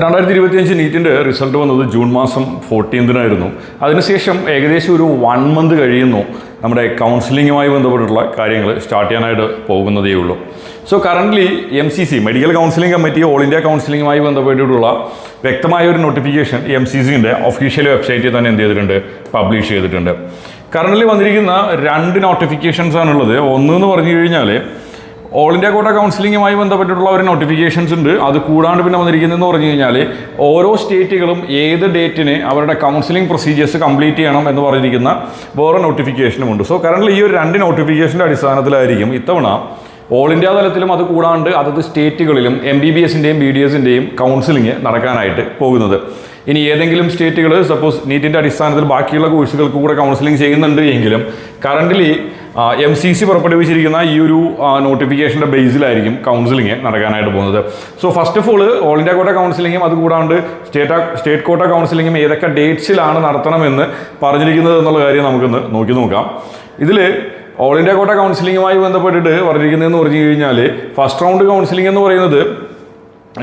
രണ്ടായിരത്തി ഇരുപത്തിയഞ്ച് നീറ്റിന്റെ റിസൾട്ട് വന്നത് ജൂൺ മാസം ഫോർട്ടീൻതിനായിരുന്നു അതിനുശേഷം ഏകദേശം ഒരു വൺ മന്ത് കഴിയുന്നു നമ്മുടെ കൗൺസിലിങ്ങുമായി ബന്ധപ്പെട്ടിട്ടുള്ള കാര്യങ്ങൾ സ്റ്റാർട്ട് ചെയ്യാനായിട്ട് പോകുന്നതേ ഉള്ളൂ. So currently M C C medical counselling committee all India കൗൺസിലിങ്ങുമായി ബന്ധപ്പെട്ടിട്ടുള്ള വ്യക്തമായ ഒരു നോട്ടിഫിക്കേഷൻ എം സി സിന്റെ ഒഫീഷ്യൽ വെബ്സൈറ്റിൽ തന്നെ എന്ത് ചെയ്തിട്ടുണ്ട്? പബ്ലിഷ് ചെയ്തിട്ടുണ്ട്. കറന്റ്ലി വന്നിരിക്കുന്ന രണ്ട് നോട്ടിഫിക്കേഷൻസ് ആണുള്ളത്. ഒന്ന് എന്ന് പറഞ്ഞു കഴിഞ്ഞാൽ ഓൾ ഇന്ത്യ കോട്ട കൗൺസിലിങ്ങുമായി ബന്ധപ്പെട്ടിട്ടുള്ള ഒരു നോട്ടിഫിക്കേഷൻസ് ഉണ്ട്. അത് കൂടാണ്ട് പിന്നെ വന്നിരിക്കുന്നതെന്ന് പറഞ്ഞു കഴിഞ്ഞാൽ ഓരോ സ്റ്റേറ്റുകളും ഏത് ഡേറ്റിന് അവരുടെ കൗൺസിലിംഗ് പ്രൊസീജിയേഴ്സ് കംപ്ലീറ്റ് ചെയ്യണം എന്ന് പറഞ്ഞിരിക്കുന്ന വേറെ നോട്ടിഫിക്കേഷനും ഉണ്ട്. സോ കറണ്ട്ലി ഈ ഒരു രണ്ട് നോട്ടിഫിക്കേഷന്റെ അടിസ്ഥാനത്തിലായിരിക്കും ഇത്തവണ ഓൾ ഇന്ത്യ തലത്തിലും അത് കൂടാണ്ട് അതത് സ്റ്റേറ്റുകളിലും എം ബി ബി എസിന്റെയും ബി ഡി എസിന്റെയും കൗൺസിലിംഗ് നടക്കാനായിട്ട് പോകുന്നത്. ഇനി ഏതെങ്കിലും സ്റ്റേറ്റുകൾ സപ്പോസ് നീറ്റിന്റെ അടിസ്ഥാനത്തിൽ ബാക്കിയുള്ള കോഴ്സുകൾക്ക് കൂടെ കൗൺസിലിംഗ് ചെയ്യുന്നുണ്ട് എങ്കിലും കറന്റ്ലി എം സി സി പുറപ്പെടുവിച്ചിരിക്കുന്ന ഈ ഒരു നോട്ടിഫിക്കേഷന്റെ ബേസിലായിരിക്കും കൗൺസിലിംഗ് നടക്കാനായിട്ട് പോകുന്നത്. So first of all all India quota കൗൺസിലിംഗും അതുകൂടാണ്ട് state state കോട്ട കൗൺസിലിംഗും ഏതൊക്കെ ഡേറ്റ്സിലാണ് നടത്തണമെന്ന് പറഞ്ഞിരിക്കുന്നത് എന്നുള്ള കാര്യം നമുക്കൊന്ന് നോക്കി നോക്കാം. ഇതിൽ ഓൾ ഇന്ത്യ കോട്ട കൗൺസിലിംഗുമായി ബന്ധപ്പെട്ടിട്ട് പറഞ്ഞിരിക്കുന്നതെന്ന് പറഞ്ഞു കഴിഞ്ഞാൽ ഫസ്റ്റ് റൗണ്ട് കൗൺസിലിംഗ് എന്ന് പറയുന്നത്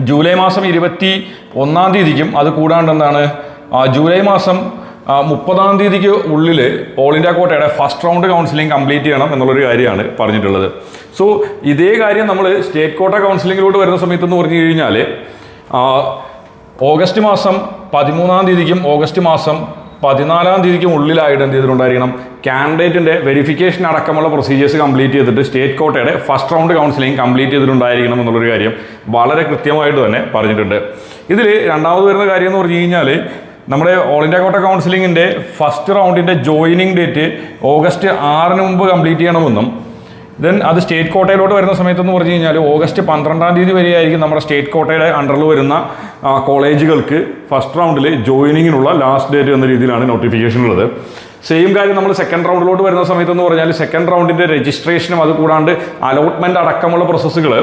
ജൂലൈ മാസം ഇരുപത്തി ഒന്നാം തീയതിക്കും അത് കൂടാണ്ട് എന്താണ്? ജൂലൈ മാസം മുപ്പതാം തീയതിക്ക് ഉള്ളിൽ ഓൾ ഇന്ത്യ കോട്ടയുടെ ഫസ്റ്റ് റൗണ്ട് കൗൺസിലിംഗ് കംപ്ലീറ്റ് ചെയ്യണം എന്നുള്ളൊരു കാര്യമാണ് പറഞ്ഞിട്ടുള്ളത്. സോ ഇതേ കാര്യം നമ്മൾ സ്റ്റേറ്റ് കോട്ട കൗൺസിലിങ്ങിലോട്ട് വരുന്ന സമയത്ത് എന്ന് പറഞ്ഞു കഴിഞ്ഞാൽ ഓഗസ്റ്റ് മാസം പതിമൂന്നാം തീയതിക്കും ഓഗസ്റ്റ് മാസം പതിനാലാം തീയതിക്കും ഉള്ളിലായിട്ട് എന്ത് ചെയ്തിട്ടുണ്ടായിരിക്കണം കാൻഡിഡേറ്റിന്റെ വെരിഫിക്കേഷൻ അടക്കമുള്ള പ്രൊസീജിയേഴ്സ് കംപ്ലീറ്റ് ചെയ്തിട്ട് സ്റ്റേറ്റ് കോട്ടയുടെ ഫസ്റ്റ് റൗണ്ട് കൗൺസിലിംഗ് കംപ്ലീറ്റ് ചെയ്തിട്ടുണ്ടായിരിക്കണം എന്നുള്ളൊരു കാര്യം വളരെ കൃത്യമായിട്ട് തന്നെ പറഞ്ഞിട്ടുണ്ട്. ഇതിൽ രണ്ടാമത് വരുന്ന കാര്യം എന്ന് പറഞ്ഞു കഴിഞ്ഞാൽ നമ്മുടെ ഓൾ ഇന്ത്യ കോട്ട കൗൺസിലിങ്ങിന്റെ ഫസ്റ്റ് റൗണ്ടിന്റെ ജോയിനിങ് ഡേറ്റ് ഓഗസ്റ്റ് ആറിന് മുമ്പ് കംപ്ലീറ്റ് ചെയ്യണമെന്നും ദെൻ അത് സ്റ്റേറ്റ് കോട്ടയിലോട്ട് വരുന്ന സമയത്തെന്ന് പറഞ്ഞു കഴിഞ്ഞാൽ ഓഗസ്റ്റ് പന്ത്രണ്ടാം തീയതി വരെയായിരിക്കും നമ്മുടെ സ്റ്റേറ്റ് കോട്ടയുടെ അണ്ടറിൽ വരുന്ന കോളേജുകൾക്ക് ഫസ്റ്റ് റൗണ്ടിൽ ജോയിനിങ്ങിനുള്ള ലാസ്റ്റ് ഡേറ്റ് എന്ന രീതിയിലാണ് നോട്ടിഫിക്കേഷൻ ഉള്ളത്. സെയിം കാര്യം നമ്മൾ സെക്കൻഡ് റൗണ്ടിലോട്ട് വരുന്ന സമയത്തെന്ന് പറഞ്ഞാൽ സെക്കൻഡ് റൗണ്ടിന്റെ രജിസ്ട്രേഷനും അത് കൂടാണ്ട് അലോട്ട്മെന്റ് അടക്കമുള്ള പ്രോസസ്സുകൾ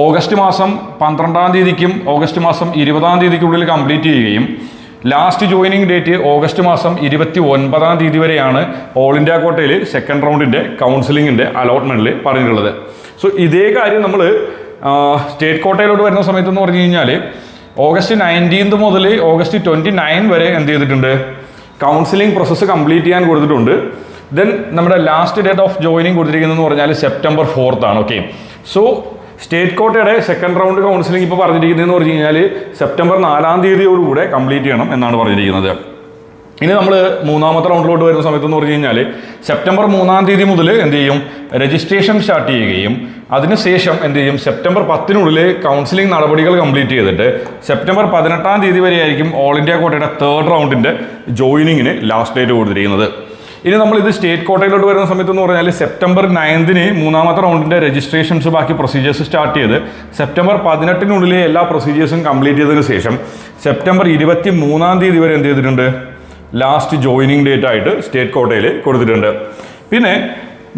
ഓഗസ്റ്റ് മാസം പന്ത്രണ്ടാം തീയതിക്കും ഓഗസ്റ്റ് മാസം ഇരുപതാം തീയതിക്കുള്ളിൽ കംപ്ലീറ്റ് ചെയ്യുകയും ലാസ്റ്റ് ജോയിനിങ് ഡേറ്റ് ഓഗസ്റ്റ് മാസം ഇരുപത്തി ഒൻപതാം തീയതി വരെയാണ് ഓൾ ഇന്ത്യ കോട്ടയിൽ സെക്കൻഡ് റൗണ്ടിന്റെ കൗൺസിലിങ്ങിന്റെ അലോട്ട്മെന്റിൽ പറഞ്ഞിട്ടുള്ളത്. സോ ഇതേ കാര്യം നമ്മൾ സ്റ്റേറ്റ് കോട്ടയിലോട്ട് വരുന്ന സമയത്തെന്ന് പറഞ്ഞു കഴിഞ്ഞാൽ ഓഗസ്റ്റ് നയന്റീൻത് മുതൽ ഓഗസ്റ്റ് ട്വന്റി നയൻ വരെ എന്ത് ചെയ്തിട്ടുണ്ട്? കൗൺസിലിംഗ് പ്രോസസ്സ് കംപ്ലീറ്റ് ചെയ്യാൻ കൊടുത്തിട്ടുണ്ട്. ദെൻ നമ്മുടെ ലാസ്റ്റ് ഡേറ്റ് ഓഫ് ജോയിനിങ് കൊടുത്തിരിക്കുന്നതെന്ന് പറഞ്ഞാൽ സെപ്റ്റംബർ ഫോർത്ത് ആണ് ഓക്കെ സോ സ്റ്റേറ്റ് കോട്ടയുടെ സെക്കൻഡ് റൗണ്ട് കൗൺസിലിംഗ് ഇപ്പോൾ പറഞ്ഞിരിക്കുന്നതെന്ന് പറഞ്ഞു കഴിഞ്ഞാൽ സെപ്റ്റംബർ നാലാം തീയതിയോടുകൂടെ കംപ്ലീറ്റ് ചെയ്യണം എന്നാണ് പറഞ്ഞിരിക്കുന്നത്. ഇനി നമ്മൾ മൂന്നാമത്തെ റൗണ്ടിലോട്ട് വരുന്ന സമയത്ത് എന്ന് പറഞ്ഞു കഴിഞ്ഞാൽ സെപ്റ്റംബർ മൂന്നാം തീയതി മുതൽ എന്ത് ചെയ്യും? രജിസ്ട്രേഷൻ സ്റ്റാർട്ട് ചെയ്യുകയും അതിനുശേഷം എന്ത് ചെയ്യും? സെപ്റ്റംബർ പത്തിനുള്ളിൽ കൗൺസിലിംഗ് നടപടികൾ കംപ്ലീറ്റ് ചെയ്തിട്ട് സെപ്റ്റംബർ പതിനെട്ടാം തീയതി വരെയായിരിക്കും ഓൾ ഇന്ത്യ കോട്ടയുടെ തേർഡ് റൗണ്ടിന്റെ ജോയിനിങ്ങിന് ലാസ്റ്റ് ഡേറ്റ് കൊടുത്തിരിക്കുന്നത്. ഇനി നമ്മൾ ഇത് സ്റ്റേറ്റ് കോട്ടയിലോട്ട് വരുന്ന സമയത്ത് എന്ന് പറഞ്ഞാൽ സെപ്റ്റംബർ നയൻതിന് മൂന്നാമത്തെ റൗണ്ടിന്റെ രജിസ്ട്രേഷൻസ് ബാക്കി പ്രൊസീജിയേഴ്സ് സ്റ്റാർട്ട് ചെയ്ത് സെപ്റ്റംബർ പതിനെട്ടിനുള്ളിലെ എല്ലാ പ്രൊസീജിയേഴ്സും കംപ്ലീറ്റ് ചെയ്തതിന് ശേഷം സെപ്റ്റംബർ ഇരുപത്തി മൂന്നാം തീയതി വരെ എന്ത് ചെയ്തിട്ടുണ്ട്? ലാസ്റ്റ് ജോയിനിങ് ഡേറ്റ് ആയിട്ട് സ്റ്റേറ്റ് കോട്ടയിൽ കൊടുത്തിട്ടുണ്ട്. പിന്നെ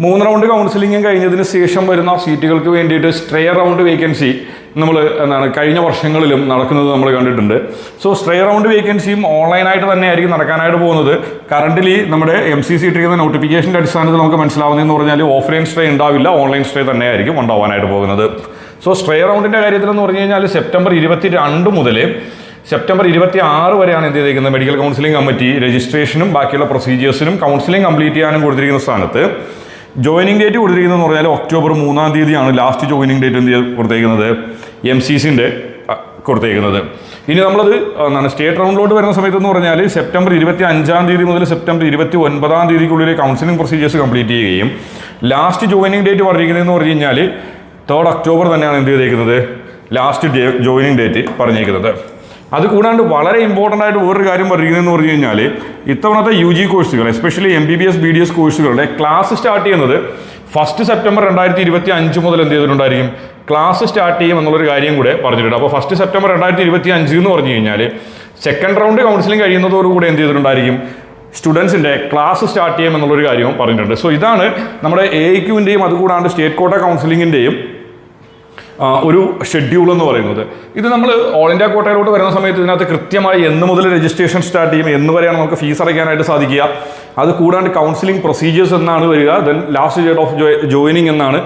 മൂന്ന് റൗണ്ട് കൗൺസിലിംഗും കഴിഞ്ഞതിന് ശേഷം വരുന്ന സീറ്റുകൾക്ക് വേണ്ടിയിട്ട് സ്ട്രേ റൗണ്ട് വേക്കൻസി നമ്മൾ എന്താണ് കഴിഞ്ഞ വർഷങ്ങളിലും നടക്കുന്നത് നമ്മൾ കണ്ടിട്ടുണ്ട്. സോ സ്ട്രേ റൗണ്ട് വേക്കൻസിയും ഓൺലൈനായിട്ട് തന്നെ ആയിരിക്കും നടക്കാനായിട്ട് പോകുന്നത്. കറന്റിലി നമ്മുടെ എം സി സി ഇട്ടിരിക്കുന്ന നോട്ടിഫിക്കേഷന്റെ അടിസ്ഥാനത്തിൽ നമുക്ക് മനസ്സിലാവുന്നതെന്ന് പറഞ്ഞാൽ ഓഫ്ലൈൻ സ്ട്രേ ഉണ്ടാവില്ല ഓൺലൈൻ സ്ട്രേ തന്നെ ആയിരിക്കും ഉണ്ടാവാനായിട്ട് പോകുന്നത്. സോ സ്ട്രേ റൗണ്ടിന്റെ കാര്യത്തിലെന്ന് പറഞ്ഞു കഴിഞ്ഞാൽ സെപ്റ്റംബർ ഇരുപത്തി രണ്ട് മുതൽ സെപ്റ്റംബർ ഇരുപത്തി ആറ് വരെയാണ് എന്ത് ചെയ്തിരിക്കുന്നത് മെഡിക്കൽ കൗൺസിലിംഗ് കമ്മിറ്റി രജിസ്ട്രേഷനും ബാക്കിയുള്ള പ്രൊസീജിയേഴ്സിനും കൗൺസിലിംഗ് കംപ്ലീറ്റ് ചെയ്യാനും കൊടുത്തിരിക്കുന്ന സ്ഥാനത്ത്. ജോയിനിങ് ഡേറ്റ് കൊടുത്തിരിക്കുന്നതെന്ന് പറഞ്ഞാൽ ഒക്ടോബർ മൂന്നാം തീയതിയാണ് ലാസ്റ്റ് ജോയിനിങ് ഡേറ്റ് എന്ത് കൊടുത്തേക്കുന്നത്? എം സി സിന്റെ കൊടുത്തേക്കുന്നത്. ഇനി നമ്മളത് എന്താണ് സ്റ്റേറ്റ് റൗണ്ടിലോട്ട് വരുന്ന സമയത്ത് എന്ന് പറഞ്ഞാൽ സെപ്റ്റംബർ ഇരുപത്തി അഞ്ചാം തീയതി മുതൽ സെപ്റ്റംബർ ഇരുപത്തി ഒൻപതാം തീയതിക്കുള്ളിൽ കൗൺസിലിംഗ് പ്രൊസീജിയേഴ്സ് കംപ്ലീറ്റ് ചെയ്യുകയും ലാസ്റ്റ് ജോയിനിങ് ഡേറ്റ് പറഞ്ഞിരിക്കുന്നതെന്ന് പറഞ്ഞു കഴിഞ്ഞാൽ തേർഡ് ഒക്ടോബർ തന്നെയാണ് എന്ത് ചെയ്തേക്കുന്നത്? ലാസ്റ്റ് ജോയിനിങ് ഡേറ്റ് പറഞ്ഞേക്കുന്നത് അത് കൂടാണ്ട് വളരെ ഇമ്പോർട്ടന്റ് ആയിട്ട് വേറൊരു കാര്യം പറഞ്ഞിരിക്കുന്നതെന്ന് പറഞ്ഞു കഴിഞ്ഞാൽ ഇത്തവണത്തെ യു ജി കോഴ്സുകൾ especially M B B S B D S കോഴ്സുകളുടെ ക്ലാസ് സ്റ്റാർട്ട് ചെയ്യുന്നത് ഫസ്റ്റ് സെപ്റ്റംബർ രണ്ടായിരത്തി ഇരുപത്തി അഞ്ച് മുതൽ എന്ത് ചെയ്തിട്ടുണ്ടായിരിക്കും? ക്ലാസ് സ്റ്റാർട്ട് ചെയ്യും എന്നുള്ളൊരു കാര്യം കൂടെ പറഞ്ഞിട്ടുണ്ട്. അപ്പോൾ ഫസ്റ്റ് സെപ്റ്റംബർ രണ്ടായിരത്തി ഇരുപത്തി അഞ്ച് എന്ന് പറഞ്ഞു കഴിഞ്ഞാൽ സെക്കൻഡ് റൗണ്ട് കൗൺസിലിംഗ് കഴിയുന്നതോടുകൂടി എന്ത് ചെയ്തിട്ടുണ്ടായിരിക്കും? സ്റ്റുഡൻസിന്റെ ക്ലാസ് സ്റ്റാർട്ട് ചെയ്യും എന്നുള്ളൊരു കാര്യവും പറഞ്ഞിട്ടുണ്ട്. സോ ഇതാണ് നമ്മുടെ എ ക്യുവിന്റെയും അതുകൂടാണ്ട് സ്റ്റേറ്റ് കോട്ട കൗൺസിലിങ്ങിന്റെയും ഒരു ഷെഡ്യൂൾ എന്ന് പറയുന്നത്. ഇത് നമ്മൾ ഓൾ ഇന്ത്യ കോട്ടയിലോട്ട് വരുന്ന സമയത്ത് ഇതിനകത്ത് കൃത്യമായി എന്ന് മുതൽ രജിസ്ട്രേഷൻ സ്റ്റാർട്ട് ചെയ്യും എന്ന് വരെയാണ് നമുക്ക് ഫീസ് അടയ്ക്കാനായിട്ട് സാധിക്കുക. അത് കൂടാണ്ട് കൗൺസിലിംഗ് പ്രൊസീജിയേഴ്സ് എന്നാണ് വരിക then last date of joining എന്നാണ്.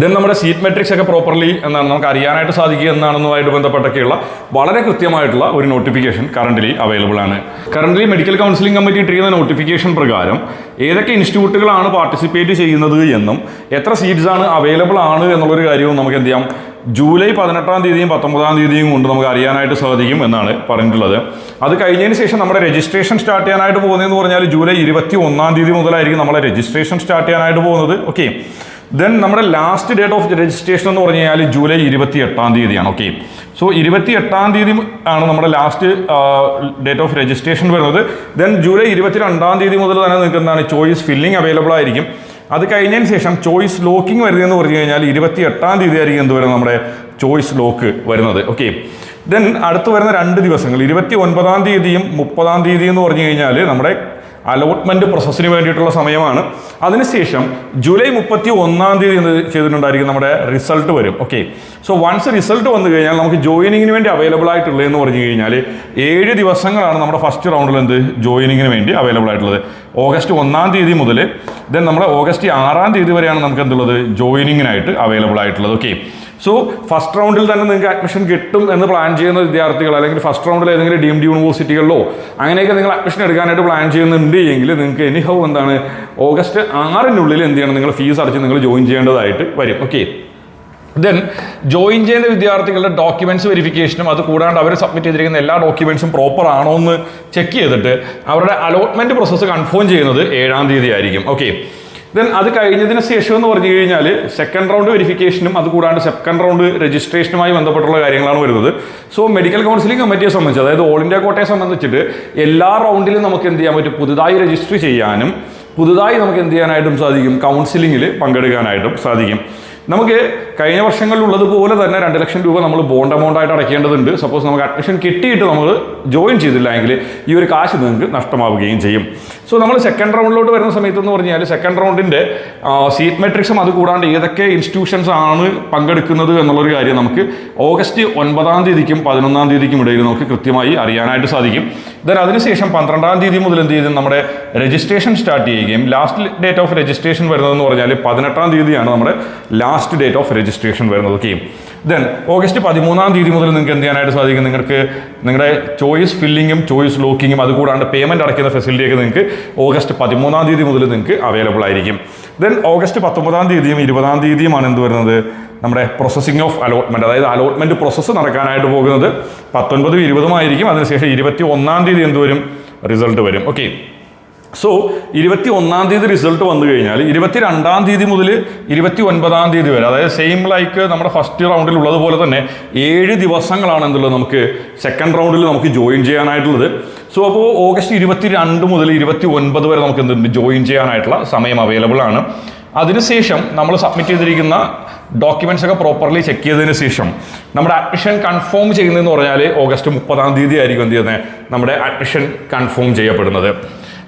ദെൻ നമ്മുടെ സീറ്റ് മെട്രിക്സ് ഒക്കെ പ്രോപ്പർലി എന്നാണ് നമുക്ക് അറിയാനായിട്ട് സാധിക്കുക എന്നാണെന്നുമായിട്ട് ബന്ധപ്പെട്ടൊക്കെയുള്ള വളരെ കൃത്യമായിട്ടുള്ള ഒരു നോട്ടിഫിക്കേഷൻ കറന്റ് അവൈലബിൾ ആണ്. കറന്റ് മെഡിക്കൽ കൗൺസിലിംഗ് കമ്മിറ്റി ഇട്ടിരിക്കുന്ന നോട്ടിഫിക്കേഷൻ പ്രകാരം ഏതൊക്കെ ഇൻസ്റ്റിറ്റ്യൂട്ടുകളാണ് പാർട്ടിസിപ്പേറ്റ് ചെയ്യുന്നത് എന്നും എത്ര സീറ്റ്സ് ആണ് അവൈലബിൾ ആണ് എന്നുള്ളൊരു കാര്യവും നമുക്ക് എന്ത് ചെയ്യാം? ജൂലൈ പതിനെട്ടാം തീയതിയും പത്തൊമ്പതാം തീയതിയും കൊണ്ട് നമുക്ക് അറിയാനായിട്ട് സാധിക്കും എന്നാണ് പറഞ്ഞിട്ടുള്ളത്. അത് കഴിഞ്ഞതിന് ശേഷം നമ്മുടെ രജിസ്ട്രേഷൻ സ്റ്റാർട്ട് ചെയ്യാനായിട്ട് പോകുന്നതെന്ന് പറഞ്ഞാൽ ജൂലൈ ഇരുപത്തി ഒന്നാം തീയതി മുതലായിരിക്കും നമ്മളെ രജിസ്ട്രേഷൻ സ്റ്റാർട്ട് ചെയ്യാനായിട്ട് പോകുന്നത്. ഓക്കെ ദെൻ നമ്മുടെ ലാസ്റ്റ് ഡേറ്റ് ഓഫ് രജിസ്ട്രേഷൻ എന്ന് പറഞ്ഞു കഴിഞ്ഞാൽ ജൂലൈ ഇരുപത്തി എട്ടാം തീയതിയാണ്. ഓക്കെ സോ ഇരുപത്തി എട്ടാം തീയതി ആണ് നമ്മുടെ ലാസ്റ്റ് ഡേറ്റ് ഓഫ് രജിസ്ട്രേഷൻ വരുന്നത്. ദെൻ ജൂലൈ ഇരുപത്തി രണ്ടാം തീയതി മുതൽ തന്നെ നിങ്ങൾക്ക് എന്താണ് ചോയ്സ് ഫില്ലിംഗ് അവൈലബിൾ ആയിരിക്കും. അത് കഴിഞ്ഞതിന് ശേഷം ചോയ്സ് ലോക്കിംഗ് വരുന്നതെന്ന് പറഞ്ഞു കഴിഞ്ഞാൽ ഇരുപത്തി എട്ടാം തീയതി ആയിരിക്കും എന്ത് നമ്മുടെ ചോയ്സ് ലോക്ക് വരുന്നത്. ഓക്കെ ദെൻ അടുത്ത് വരുന്ന രണ്ട് ദിവസങ്ങൾ ഇരുപത്തി ഒൻപതാം തീയതിയും മുപ്പതാം തീയതി എന്ന് പറഞ്ഞു കഴിഞ്ഞാൽ നമ്മുടെ അലോട്ട്മെന്റ് പ്രോസസ്സിന് വേണ്ടിയിട്ടുള്ള സമയമാണ്. അതിനുശേഷം ജൂലൈ മുപ്പത്തി ഒന്നാം തീയതി എന്ത് ചെയ്തിട്ടുണ്ടായിരിക്കും? നമ്മുടെ റിസൾട്ട് വരും. ഓക്കെ സോ വൺസ് റിസൾട്ട് വന്നു കഴിഞ്ഞാൽ നമുക്ക് ജോയിനിങ്ങിന് വേണ്ടി അവൈലബിൾ ആയിട്ടുള്ളതെന്ന് പറഞ്ഞു കഴിഞ്ഞാൽ ഏഴ് ദിവസങ്ങളാണ് നമ്മുടെ ഫസ്റ്റ് റൗണ്ടിൽ എന്ത്? ജോയിനിങ്ങിന് വേണ്ടി അവൈലബിൾ ആയിട്ടുള്ളത്. ഓഗസ്റ്റ് ഒന്നാം തീയതി മുതൽ ദെൻ നമ്മുടെ ഓഗസ്റ്റ് ആറാം തീയതി വരെയാണ് നമുക്ക് എന്തുള്ളത്? ജോയിനിങ്ങിനായിട്ട് അവൈലബിൾ ആയിട്ടുള്ളത്. ഓക്കെ സോ ഫസ്റ്റ് റൗണ്ടിൽ തന്നെ നിങ്ങൾക്ക് അഡ്മിഷൻ കിട്ടും എന്ന് പ്ലാൻ ചെയ്യുന്ന വിദ്യാർത്ഥികൾ അല്ലെങ്കിൽ ഫസ്റ്റ് റൗണ്ടിൽ ഏതെങ്കിലും ഡീംഡ് യൂണിവേഴ്സിറ്റികളിലോ അങ്ങനെയൊക്കെ നിങ്ങൾ അഡ്മിഷൻ എടുക്കാനായിട്ട് പ്ലാൻ ചെയ്യുന്നുണ്ട് എങ്കിൽ നിങ്ങൾക്ക് എനിഹൗ എന്താണ് ഓഗസ്റ്റ് ആറിനുള്ളിൽ എന്ത് ചെയ്യണം? നിങ്ങൾ ഫീസ് അടച്ച് നിങ്ങൾ ജോയിൻ ചെയ്യേണ്ടതായിട്ട് വരും. ഓക്കെ ദെൻ ജോയിൻ ചെയ്യുന്ന വിദ്യാർത്ഥികളുടെ ഡോക്യുമെന്റ്സ് വെരിഫിക്കേഷനും അത് കൂടാണ്ട് അവർ സബ്മിറ്റ് ചെയ്തിരിക്കുന്ന എല്ലാ ഡോക്യുമെന്റ്സും പ്രോപ്പർ ആണോ എന്ന് ചെക്ക് ചെയ്തിട്ട് അവരുടെ അലോട്ട്മെന്റ് പ്രോസസ്സ് കൺഫേം ചെയ്യുന്നത് ഏഴാം തീയതി ആയിരിക്കും. ഓക്കെ ദെൻ അത് കഴിഞ്ഞതിന് ശേഷം എന്ന് പറഞ്ഞു കഴിഞ്ഞാൽ സെക്കൻഡ് റൗണ്ട് വെരിഫിക്കേഷനും അത് കൂടാണ്ട് സെക്കൻഡ് റൗണ്ട് രജിസ്ട്രേഷനുമായി ബന്ധപ്പെട്ടുള്ള കാര്യങ്ങളാണ് വരുന്നത്. സോ മെഡിക്കൽ കൗൺസിലിംഗ് കമ്മിറ്റിയെ സംബന്ധിച്ച് അതായത് ഓൾ ഇന്ത്യ കോട്ടയെ സംബന്ധിച്ചിട്ട് എല്ലാ റൗണ്ടിലും നമുക്ക് എന്ത് ചെയ്യാൻ പറ്റും? പുതുതായി രജിസ്റ്റർ ചെയ്യാനും പുതുതായി നമുക്ക് എന്ത് ചെയ്യാനായിട്ടും സാധിക്കും? കൗൺസിലിങ്ങിൽ പങ്കെടുക്കാനായിട്ടും സാധിക്കും. നമുക്ക് കഴിഞ്ഞ വർഷങ്ങളിലുള്ളതുപോലെ തന്നെ രണ്ട് ലക്ഷം രൂപ നമ്മൾ ബോണ്ട് എമൗണ്ട് ആയിട്ട് അടയ്ക്കേണ്ടതുണ്ട്. സപ്പോസ് നമുക്ക് അഡ്മിഷൻ കിട്ടിയിട്ട് നമ്മൾ ജോയിൻ ചെയ്തില്ല എങ്കിൽ ഈ ഒരു കാശ് നിങ്ങൾക്ക് നഷ്ടമാവുകയും ചെയ്യും. സോ നമ്മൾ സെക്കൻഡ് റൗണ്ടിലോട്ട് വരുന്ന സമയത്ത് എന്ന് പറഞ്ഞാൽ സെക്കൻഡ് റൗണ്ടിന്റെ സീറ്റ് മെട്രിക്സും അത് കൂടാണ്ട് ഏതൊക്കെ ഇൻസ്റ്റിറ്റ്യൂഷൻസ് ആണ് പങ്കെടുക്കുന്നത് എന്നുള്ളൊരു കാര്യം നമുക്ക് ഓഗസ്റ്റ് ഒൻപതാം തീയതിക്കും പതിനൊന്നാം തീയതിക്കും ഇടയിൽ നമുക്ക് കൃത്യമായി അറിയാനായിട്ട് സാധിക്കും. ദെൻ അതിനുശേഷം പന്ത്രണ്ടാം തീയതി മുതൽ എന്ത് ചെയ്തു? നമ്മുടെ രജിസ്ട്രേഷൻ സ്റ്റാർട്ട് ചെയ്യുകയും ലാസ്റ്റ് ഡേറ്റ് ഓഫ് രജിസ്ട്രേഷൻ വരുന്നതെന്ന് പറഞ്ഞാൽ പതിനെട്ടാം തീയതിയാണ് നമ്മുടെ ലാസ്റ്റ് ഡേറ്റ് ഓഫ് രജിസ്ട്രേഷൻ വരുന്നത്. ഓക്കെ ദെൻ ഓഗസ്റ്റ് പതിമൂന്നാം തീയതി മുതൽ നിങ്ങൾക്ക് എന്ത് ചെയ്യാനായിട്ട് സാധിക്കും? നിങ്ങൾക്ക് നിങ്ങളുടെ ചോയ്സ് ഫില്ലിങ്ങും ചോയ്സ് ലോക്കിങ്ങും അതുകൂടാണ്ട് പേയ്മെന്റ് അടയ്ക്കുന്ന ഫെസിലിറ്റിയൊക്കെ നിങ്ങൾക്ക് ഓഗസ്റ്റ് പതിമൂന്നാം തീയതി മുതൽ നിങ്ങൾക്ക് അവൈലബിൾ ആയിരിക്കും. ദെൻ ഓഗസ്റ്റ് പത്തൊമ്പതാം തീയതിയും ഇരുപതാം തീയതിയുമാണ് എന്ത് വരുന്നത്? നമ്മുടെ പ്രോസസ്സിംഗ് ഓഫ് അലോട്ട്മെന്റ് അതായത് അലോട്ട്മെന്റ് പ്രോസസ്സ് നടക്കാനായിട്ട് പോകുന്നത് പത്തൊൻപതും ഇരുപതുമായിരിക്കും. അതിനുശേഷം ഇരുപത്തി ഒന്നാം തീയതി എന്ത് വരും? റിസൾട്ട് വരും. ഓക്കെ സോ ഇരുപത്തി ഒന്നാം തീയതി റിസൾട്ട് വന്നു കഴിഞ്ഞാൽ ഇരുപത്തി രണ്ടാം തീയതി മുതൽ ഇരുപത്തി ഒൻപതാം തീയതി വരെ അതായത് സെയിം ലൈക്ക് നമ്മുടെ ഫസ്റ്റ് റൗണ്ടിൽ ഉള്ളതുപോലെ തന്നെ ഏഴ് ദിവസങ്ങളാണ് എന്തുള്ളത് നമുക്ക് സെക്കൻഡ് റൗണ്ടിൽ നമുക്ക് ജോയിൻ ചെയ്യാനായിട്ടുള്ളത്. സോ അപ്പോൾ ഓഗസ്റ്റ് ഇരുപത്തി രണ്ട് മുതൽ ഇരുപത്തി ഒൻപത് വരെ നമുക്ക് എന്തുണ്ട്? ജോയിൻ ചെയ്യാനായിട്ടുള്ള സമയം അവൈലബിൾ ആണ്. അതിനുശേഷം നമ്മൾ സബ്മിറ്റ് ചെയ്തിരിക്കുന്ന ഡോക്യുമെന്റ്സ് ഒക്കെ പ്രോപ്പർലി ചെക്ക് ചെയ്തതിന് ശേഷം നമ്മുടെ അഡ്മിഷൻ കൺഫേം ചെയ്യുന്നതെന്ന് പറഞ്ഞാൽ ഓഗസ്റ്റ് മുപ്പതാം തീയതി ആയിരിക്കും എന്ത് ചെയ്യുന്നത്? നമ്മുടെ അഡ്മിഷൻ കൺഫേം ചെയ്യപ്പെടുന്നത്.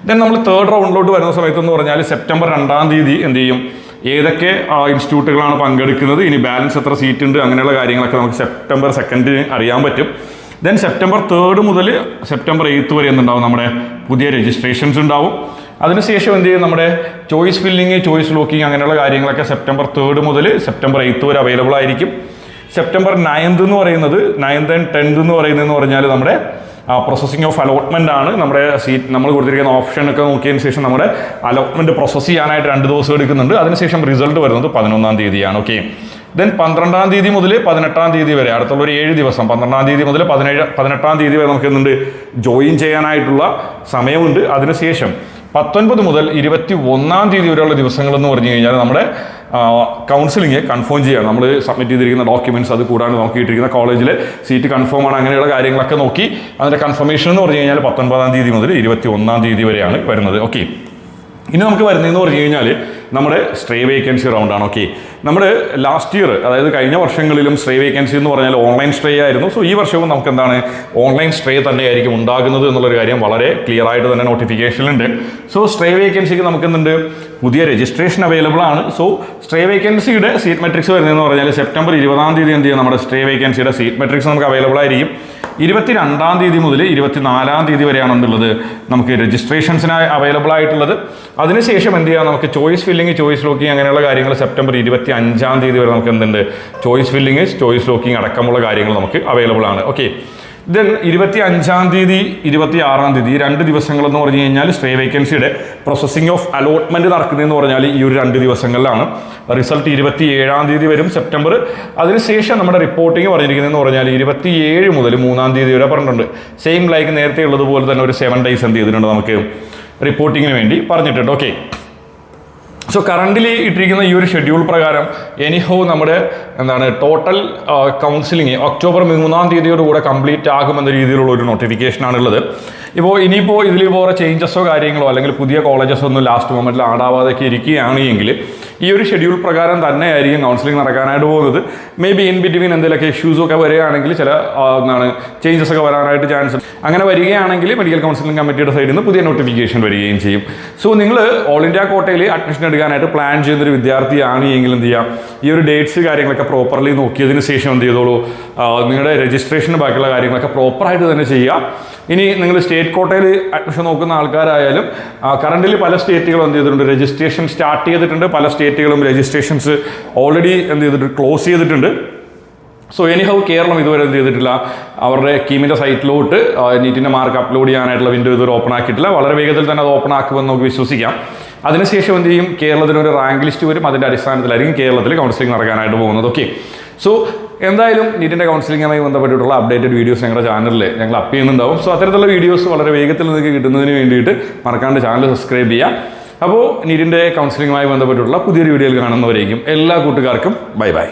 ദെൻ നമ്മൾ തേർഡ് റൗണ്ടിലോട്ട് വരുന്ന സമയത്ത് എന്ന് പറഞ്ഞാൽ സെപ്റ്റംബർ രണ്ടാം തീയതി എന്ത് ചെയ്യും? ഏതൊക്കെ ഇൻസ്റ്റിറ്റ്യൂട്ടുകളാണ് പങ്കെടുക്കുന്നത്? ഇനി ബാലൻസ് എത്ര സീറ്റ് ഉണ്ട്? അങ്ങനെയുള്ള കാര്യങ്ങളൊക്കെ നമുക്ക് സെപ്റ്റംബർ സെക്കൻഡിന് അറിയാൻ പറ്റും. ദെൻ സെപ്റ്റംബർ തേർഡ് മുതൽ സെപ്റ്റംബർ എയ്ത്ത് വരെ എന്തുണ്ടാവും? നമ്മുടെ പുതിയ രജിസ്ട്രേഷൻസ് ഉണ്ടാവും. അതിനുശേഷം എന്ത് ചെയ്യും? നമ്മുടെ ചോയ്സ് ഫില്ലിങ് ചോയ്സ് ലോക്കിംഗ് അങ്ങനെയുള്ള കാര്യങ്ങളൊക്കെ സെപ്റ്റംബർ തേർഡ് മുതൽ സെപ്റ്റംബർ എയ്ത്ത് വരെ അവൈലബിൾ ആയിരിക്കും. സെപ്റ്റംബർ നയൻത് എന്ന് പറയുന്നത് നയൻത് ആൻഡ് ടെൻത്ത് എന്ന് പറയുന്നതെന്ന് പറഞ്ഞാൽ നമ്മുടെ പ്രോസസ്സിംഗ് ഓഫ് അലോട്ട്മെന്റ് ആണ് നമ്മുടെ സീറ്റ് നമ്മൾ കൊടുത്തിരിക്കുന്ന ഓപ്ഷൻ ഒക്കെ നോക്കിയതിന് ശേഷം നമ്മുടെ അലോട്ട്മെന്റ് പ്രോസസ്സ് ചെയ്യാനായിട്ട് രണ്ട് ദിവസം എടുക്കുന്നുണ്ട്. അതിനുശേഷം റിസൾട്ട് വരുന്നത് പതിനൊന്നാം തീയതിയാണ് ഓക്കെ ദെൻ പന്ത്രണ്ടാം തീയതി മുതൽ പതിനെട്ടാം തീയതി വരെ അടുത്തുള്ള ഒരു ഏഴ് ദിവസം പന്ത്രണ്ടാം തീയതി മുതൽ പതിനേഴ് പതിനെട്ടാം തീയതി വരെ നമുക്ക് എന്തുണ്ട്? ജോയിൻ ചെയ്യാനായിട്ടുള്ള സമയമുണ്ട്. അതിനുശേഷം പത്തൊൻപത് മുതൽ ഇരുപത്തി ഒന്നാം തീയതി വരെയുള്ള ദിവസങ്ങൾ എന്ന് പറഞ്ഞു കഴിഞ്ഞാൽ നമ്മുടെ കൗൺസിലിംഗ് കൺഫേം ചെയ്യണം നമ്മൾ സബ്മിറ്റ് ചെയ്തിരിക്കുന്ന ഡോക്യുമെന്റ്സ് അത് കൂടാണ്ട് നോക്കിയിട്ടിരിക്കുന്ന കോളേജിൽ സീറ്റ് കൺഫേം ആണ് അങ്ങനെയുള്ള കാര്യങ്ങളൊക്കെ നോക്കി അതിന്റെ കൺഫർമേഷൻ എന്ന് പറഞ്ഞു കഴിഞ്ഞാൽ പത്തൊൻപതാം തീയതി മുതൽ ഇരുപത്തി ഒന്നാം തീയതി വരെയാണ് വരുന്നത്. ഓക്കെ ഇനി നമുക്ക് വരുന്നതെന്ന് പറഞ്ഞു കഴിഞ്ഞാൽ നമ്മുടെ സ്ട്രേ വേക്കൻസി റൗണ്ടാണ് ഓക്കെ നമ്മുടെ ലാസ്റ്റ് ഇയർ അതായത് കഴിഞ്ഞ വർഷങ്ങളിലും സ്ട്രേ വേക്കൻസി എന്ന് പറഞ്ഞാൽ ഓൺലൈൻ സ്ട്രേ ആയിരുന്നു. സോ ഈ വർഷവും നമുക്ക് എന്താണ്? ഓൺലൈൻ സ്ട്രേ തന്നെയായിരിക്കും ഉണ്ടാകുന്നത് എന്നുള്ളൊരു കാര്യം വളരെ ക്ലിയർ ആയിട്ട് തന്നെ നോട്ടിഫിക്കേഷനിലുണ്ട് സോ സ്ട്രേ വേക്കൻസിക്ക് നമുക്ക് എന്തുണ്ട്? പുതിയ രജിസ്ട്രേഷൻ അവൈലബിൾ ആണ്. സോ സ്ട്രേ വേക്കൻസിയുടെ സീറ്റ് മെട്രിക്സ് വരുന്നതെന്ന് പറഞ്ഞാൽ സെപ്റ്റംബർ ഇരുപതാം തീയതി എന്ത് ചെയ്യും നമ്മുടെ സ്ട്രേ വേക്കൻസിയുടെ സീറ്റ് മെട്രിക്സ് നമുക്ക് അവൈലബിൾ ആയിരിക്കും. ഇരുപത്തി രണ്ടാം തീയതി മുതൽ ഇരുപത്തിനാലാം തീയതി വരെയാണ് എന്നുള്ളത് നമുക്ക് രജിസ്ട്രേഷൻസിനായി അവൈലബിൾ ആയിട്ടുള്ളത്. അതിനുശേഷം എന്ത് ചെയ്യാം? നമുക്ക് ചോയ്സ് ഫില്ലിംഗ് ചോയ്സ് ലോക്കിംഗ് അങ്ങനെയുള്ള കാര്യങ്ങൾ സെപ്റ്റംബർ ഇരുപത്തി അഞ്ചാം തീയതി വരെ നമുക്ക് എന്തുണ്ട്? ചോയ്സ് ഫില്ലിംഗ് ചോയ്സ് ലോക്കിംഗ് അടക്കമുള്ള കാര്യങ്ങൾ നമുക്ക് അവൈലബിൾ ആണ്. ഓക്കെ ദെൻ ഇരുപത്തി അഞ്ചാം തീയതി ഇരുപത്തി ആറാം തീയതി രണ്ട് ദിവസങ്ങൾ എന്ന് പറഞ്ഞു കഴിഞ്ഞാൽ സ്റ്റേ വേക്കൻസിയുടെ പ്രോസസ്സിംഗ് ഓഫ് അലോട്ട്മെന്റ് നടക്കുന്നതെന്ന് പറഞ്ഞാൽ ഈ ഒരു രണ്ട് ദിവസങ്ങളിലാണ്. റിസൾട്ട് ഇരുപത്തി ഏഴാം തീയതി വരും സെപ്റ്റംബർ അതിനുശേഷം നമ്മുടെ റിപ്പോർട്ടിംഗ് പറഞ്ഞിരിക്കുന്നതെന്ന് പറഞ്ഞാൽ ഇരുപത്തി ഏഴ് മുതൽ മൂന്നാം തീയതി വരെ പറഞ്ഞിട്ടുണ്ട്. സെയിം ലൈക്ക് നേരത്തെ ഉള്ളതുപോലെ തന്നെ ഒരു സെവൻ ഡേയ്സ് എന്ത് ചെയ്തിട്ടുണ്ട് നമുക്ക് റിപ്പോർട്ടിങ്ങിന് വേണ്ടി പറഞ്ഞിട്ടുണ്ട്. ഓക്കെ സോ കറണ്ടിലി ഇട്ടിരിക്കുന്ന ഈ ഒരു ഷെഡ്യൂൾ പ്രകാരം എനിഹോ നമ്മുടെ എന്താണ് ടോട്ടൽ കൗൺസിലിംഗ് ഒക്ടോബർ മൂന്നാം തീയതിയോടുകൂടെ കംപ്ലീറ്റ് ആകുമെന്ന രീതിയിലുള്ള ഒരു നോട്ടിഫിക്കേഷനാണുള്ളത് ഇപ്പോൾ ഇനിയിപ്പോൾ ഇതിൽ ഇപ്പോൾ ചേഞ്ചസോ കാര്യങ്ങളോ അല്ലെങ്കിൽ പുതിയ കോളേജസോ ഒന്നും ലാസ്റ്റ് മൊമെന്റിൽ ആടാവാതൊക്കെ ഇരിക്കുകയാണ് എങ്കിൽ ഈ ഒരു ഷെഡ്യൂൾ പ്രകാരം തന്നെ ആയിരിക്കും കൗൺസിലിംഗ് നടക്കാനായിട്ട് പോകുന്നത്. മേ ബി ഇൻ ബിറ്റ്വീൻ എന്തെങ്കിലുമൊക്കെ ഇഷ്യൂസ് ഒക്കെ വരികയാണെങ്കിൽ ചില എന്താണ് ചേഞ്ചസ് ഒക്കെ വരാനായിട്ട് ചാൻസ് അങ്ങനെ വരികയാണെങ്കിൽ മെഡിക്കൽ കൗൺസിലിംഗ് കമ്മിറ്റിയുടെ സൈഡിൽ നിന്ന് പുതിയ നോട്ടിഫിക്കേഷൻ വരികയും ചെയ്യും. സോ നിങ്ങൾ ഓൾ ഇന്ത്യ കോട്ടയിൽ അഡ്മിഷൻ എടുക്കാനായിട്ട് പ്ലാൻ ചെയ്യുന്നൊരു വിദ്യാർത്ഥിയാണ് എങ്കിൽ എന്ത് ചെയ്യാം? ഈ ഒരു ഡേറ്റ്സ് കാര്യങ്ങളൊക്കെ പ്രോപ്പർലി നോക്കിയതിന് ശേഷം എന്ത് ചെയ്തോളൂ? നിങ്ങളുടെ രജിസ്ട്രേഷന് ബാക്കിയുള്ള കാര്യങ്ങളൊക്കെ പ്രോപ്പറായിട്ട് തന്നെ ചെയ്യുക. ഇനി നിങ്ങൾ സ്റ്റേറ്റ് കോട്ടയിൽ അഡ്മിഷൻ നോക്കുന്ന ആൾക്കാരായാലും കറണ്ടിൽ പല സ്റ്റേറ്റുകളും എന്ത് ചെയ്തിട്ടുണ്ട്? രജിസ്ട്രേഷൻ സ്റ്റാർട്ട് ചെയ്തിട്ടുണ്ട്. പല സ്റ്റേറ്റുകളും രജിസ്ട്രേഷൻസ് ഓൾറെഡി എന്ത് ചെയ്തിട്ടുണ്ട്? ക്ലോസ് ചെയ്തിട്ടുണ്ട്. സോ എനിഹൗ കേരളം ഇതുവരെ എന്ത് ചെയ്തിട്ടില്ല. അവരുടെ കീമിന്റെ സൈറ്റിലോട്ട് നീറ്റിന്റെ മാർക്ക് അപ്ലോഡ് ചെയ്യാനായിട്ടുള്ള വിൻഡോ ഇതുവരെ ഓപ്പൺ ആക്കിയിട്ടില്ല. വളരെ വേഗത്തിൽ തന്നെ അത് ഓപ്പൺ ആക്കുമെന്ന് നമുക്ക് വിശ്വസിക്കാം. അതിനുശേഷം എന്ത് ചെയ്യും? കേരളത്തിന് ഒരു റാങ്ക് ലിസ്റ്റ് വരും. അതിന്റെ അടിസ്ഥാനത്തിലായിരിക്കും കേരളത്തിൽ കൗൺസിലിംഗ് നടക്കാനായിട്ട് പോകുന്നത്. ഓക്കെ സോ എന്തായാലും നീറ്റിന്റെ കൗൺസിലിങ്ങുമായി ബന്ധപ്പെട്ടിട്ടുള്ള അപ്ഡേറ്റഡ് വീഡിയോസ് ഞങ്ങളുടെ ചാനലിൽ ഞങ്ങൾ അപ്പ് ചെയ്യുന്നുണ്ടാവും. സോ അത്തരത്തിലുള്ള വീഡിയോസ് വളരെ വേഗത്തിൽ നിങ്ങൾക്ക് കിട്ടുന്നതിന് വേണ്ടിയിട്ട് മറക്കാണ്ട് ചാനൽ സബ്സ്ക്രൈബ് ചെയ്യുക. അപ്പോൾ നീറ്റിന്റെ കൗൺസിലിങ്ങുമായി ബന്ധപ്പെട്ടിട്ടുള്ള പുതിയൊരു വീഡിയോയിൽ കാണുന്നവരേക്കും എല്ലാ കൂട്ടുകാർക്കും ബൈ ബൈ